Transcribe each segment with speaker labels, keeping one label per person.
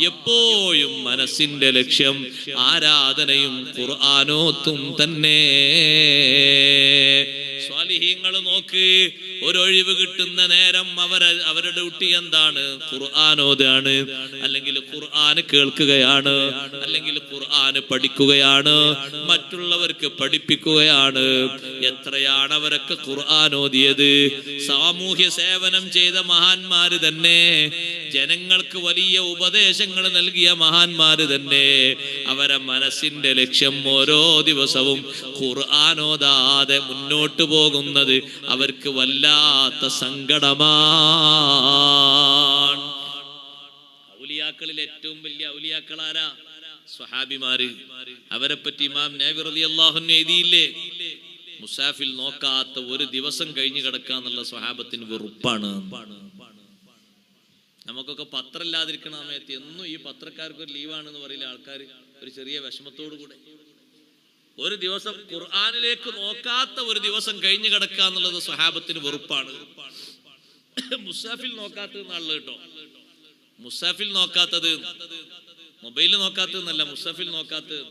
Speaker 1: എപ്പോഴും മനസ്സിന്റെ ലക്ഷ്യം ആരാധനയും ഖുർആാനോത്തും തന്നെ. സ്വാലിഹീങ്ങൾ നോക്ക് ഒരൊഴിവ് കിട്ടുന്ന നേരം അവർ അവരുടെ ഡ്യൂട്ടി എന്താണ്? ഖുർആാനോദാണ് അല്ലെങ്കിൽ ഖുർആൻ കേൾക്കുകയാണ്. അല്ലെങ്കിൽ ഖുർആൻ പഠിക്കുകയാണ്. മറ്റുള്ളവർക്ക് പഠിപ്പിക്കുകയാണ്. എത്രയാണ് അവരൊക്കെ ഖുർആൻ ഓതിയത്? സാമൂഹ്യ സേവനം ചെയ്ത മഹാന്മാര് തന്നെ ജനങ്ങൾക്ക് വലിയ ഉപദേശങ്ങൾ നൽകിയ മഹാന്മാര് തന്നെ. അവരെ മനസ്സിന്റെ ലക്ഷ്യം ഓരോ ദിവസവും ഖുർആാനോദാതെ മുന്നോട്ട് പോകുന്നത് അവർക്ക് വല്ലാത്ത സങ്കടമാണ്. ഔലിയാക്കളിൽ ഏറ്റവും വലിയ ഔലിയാക്കളാരാ? സ്വഹാബിമാര്. അവരെ പറ്റി ഇമാം നബി റളിയല്ലാഹു അൻഹു എഴുതിയില്ലേ? മുസാഫിൽ നോക്കാത്ത ഒരു ദിവസം കഴിഞ്ഞു കിടക്കാന്നുള്ള സ്വഹാബത്തിന് വെറുപ്പാണ്. നമുക്കൊക്കെ പത്രം ഇല്ലാതിരിക്കണ സമയത്ത് എന്നും ഈ പത്രക്കാർക്ക് ഒരു ലീവാണെന്ന് പറയില്ല ആൾക്കാർ ഒരു ചെറിയ വിഷമത്തോടു കൂടെ ഒരു ദിവസം ഖുർആാനിലേക്ക് നോക്കാത്ത ഒരു ദിവസം കഴിഞ്ഞു കിടക്കുക എന്നുള്ളത് സ്വഹാബത്തിന് വെറുപ്പാണ്. മുസാഫിൽ നോക്കാത്തത് നാളിൽ കേട്ടോ. മുസാഫിൽ നോക്കാത്തത്. മൊബൈലിൽ നോക്കാത്തതെന്നല്ല മുസാഫിൽ നോക്കാത്തത്.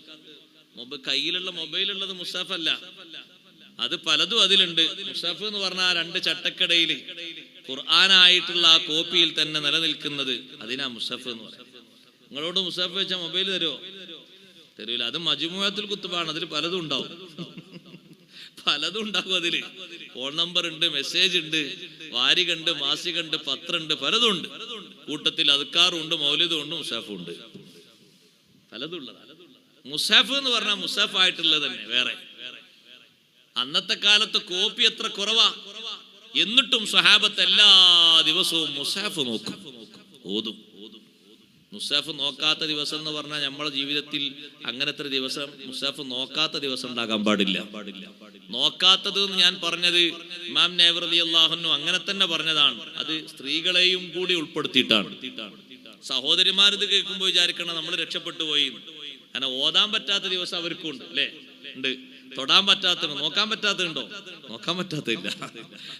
Speaker 1: മൊബൈൽ കയ്യിലുള്ള മൊബൈലുള്ളത് മുസാഫ് അല്ല അത് പലതും അതിലുണ്ട്. മുസാഫ് എന്ന് പറഞ്ഞാൽ രണ്ട് ചട്ടക്കടയിൽ ഖുർആനായിട്ടുള്ള ആ കോപ്പിയിൽ തന്നെ നിലനിൽക്കുന്നത് അതിനാ മുസാഫ് എന്ന് പറയാം നിങ്ങളോട് മുസാഫ് വെച്ചാൽ മൊബൈൽ തരുമോ തരൂല അത് മജുമുഖത്തിൽ കുത്തുബാണ്. അതിൽ പലതും ഉണ്ടാവും. പലതും ഉണ്ടാകും അതിൽ. ഫോൺ നമ്പർ ഉണ്ട് മെസ്സേജ് ഉണ്ട് വാരികണ്ട് മാസികണ്ട് പത്രണ്ട് പലതും ഉണ്ട്. കൂട്ടത്തിൽ അതുക്കാറുണ്ട് ഉണ്ട് മൗലിതും ഉണ്ട് മുസാഫും ഉണ്ട്. പലതും ഉള്ളതാണ് മുസാഫ് എന്ന് പറഞ്ഞാൽ മുസാഫ് ആയിട്ടുള്ളത് തന്നെ വേറെ. അന്നത്തെ കാലത്ത് കോപ്പി എത്ര കുറവാ? എന്നിട്ടും സഹാബത്ത് എല്ലാ ദിവസവും മുസാഫ് നോക്കും ഓതും. മുസാഫ് നോക്കാത്ത ദിവസം എന്ന് പറഞ്ഞാൽ നമ്മുടെ ജീവിതത്തിൽ അങ്ങനത്തെ ദിവസം മുസാഫ് നോക്കാത്ത ദിവസം ഉണ്ടാകാൻ പാടില്ല. നോക്കാത്തത് എന്ന് ഞാൻ പറഞ്ഞത് ഇമാം നേവറലി അള്ളാഹുനു അങ്ങനെ തന്നെ പറഞ്ഞതാണ്. അത് സ്ത്രീകളെയും കൂടി ഉൾപ്പെടുത്തിയിട്ടാണ്. സഹോദരിമാരത് കേൾക്കുമ്പോൾ വിചാരിക്കണം നമ്മൾ രക്ഷപ്പെട്ടു പോയി. അങ്ങനെ ഓതാൻ പറ്റാത്ത ദിവസം അവർക്കും ഉണ്ട് അല്ലേ? ഉണ്ട്. തൊടാൻ പറ്റാത്ത നോക്കാൻ പറ്റാത്തുണ്ടോ നോക്കാൻ പറ്റാത്തില്ല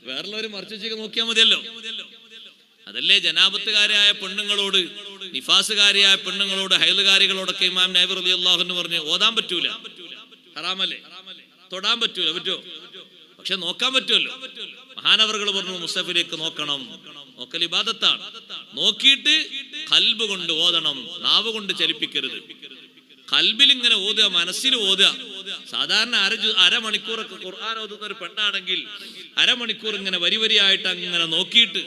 Speaker 1: വേറുള്ളവർ മറിച്ചു നോക്കിയാൽ മതിയല്ലോ. അതല്ലേ ജനാപത്തുകാരായ പെണ്ണുങ്ങളോട് നിഫാസുകാരിയായ പെണ്ണുങ്ങളോട് ഹൈലുകാരികളോടൊക്കെ ഇമാം നൈബർ അലി അള്ളാഹുന്ന് പറഞ്ഞ് ഓതാൻ പറ്റൂല. ഹറാമല്ലേ? തൊടാൻ പറ്റൂല പറ്റുമോ പക്ഷെ നോക്കാൻ പറ്റുമല്ലോ. മഹാനവറുകൾ പറഞ്ഞു മുസ്തഫിലേക്ക് നോക്കണം. നോക്കൽ ഇബാദത്താണ്. നോക്കിയിട്ട് കൽബ് കൊണ്ട് ഓതണം. നാവ് കൊണ്ട് ചലിപ്പിക്കരുത്. കൽബിൽ ഇങ്ങനെ ഓതുക മനസ്സിൽ ഓതുക. സാധാരണ അര അരമണിക്കൂറൊക്കെ ഖുർആൻ ഓതുന്ന ഒരു പെണ്ണാണെങ്കിൽ അരമണിക്കൂർ ഇങ്ങനെ വരി വരിയായിട്ട് അങ്ങനെ നോക്കിയിട്ട്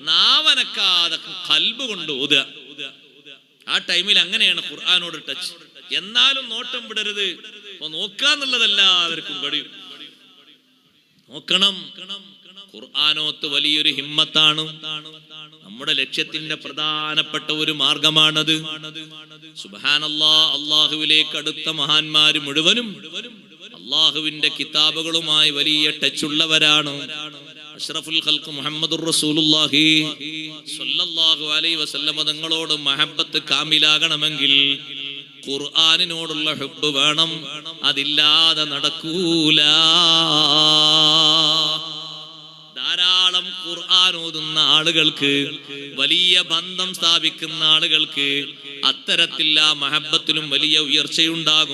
Speaker 1: നാവനക്കാതെ കൽബ് കൊണ്ട് ഓതുക. ആ ടൈമിൽ അങ്ങനെയാണ് ഖുർആാനോട് ടച്ച് എന്നാലും നോട്ടം വിടരുത്. അപ്പൊ നോക്കാന്നുള്ളതല്ല അവർക്കും കഴിയും നോക്കണം. ഖുർആാനോത്ത് വലിയൊരു ഹിമ്മത്താണ്. നമ്മുടെ ലക്ഷ്യത്തിന്റെ പ്രധാനപ്പെട്ട ഒരു മാർഗമാണത്. സുബാനല്ലാ അള്ളാഹുവിലേക്ക് അടുത്ത മഹാന്മാര് മുഴുവനും അള്ളാഹുവിന്റെ കിതാബുകളുമായി വലിയ ടച്ച് ഉള്ളവരാണ്. അഷ്റഫുൽ ഖൽഖ് മുഹമ്മദുർ റസൂലുള്ളാഹി. അലൈഹി വസല്ലമ തങ്ങളോട് മഹബത്ത് കാമിലാകണമെങ്കിൽ ഖുർആനിനോടുള്ള ഹുബ്ബ് വേണം. അതില്ലാതെ നടക്കൂല. ധാരാളം ഖുർആൻ ഓതുന്ന ആളുകൾക്ക് വലിയ ബന്ധം സ്ഥാപിക്കുന്ന ആളുകൾക്ക് അത്തരത്തിൽ ആ വലിയ ഉയർച്ചയുണ്ടാകും.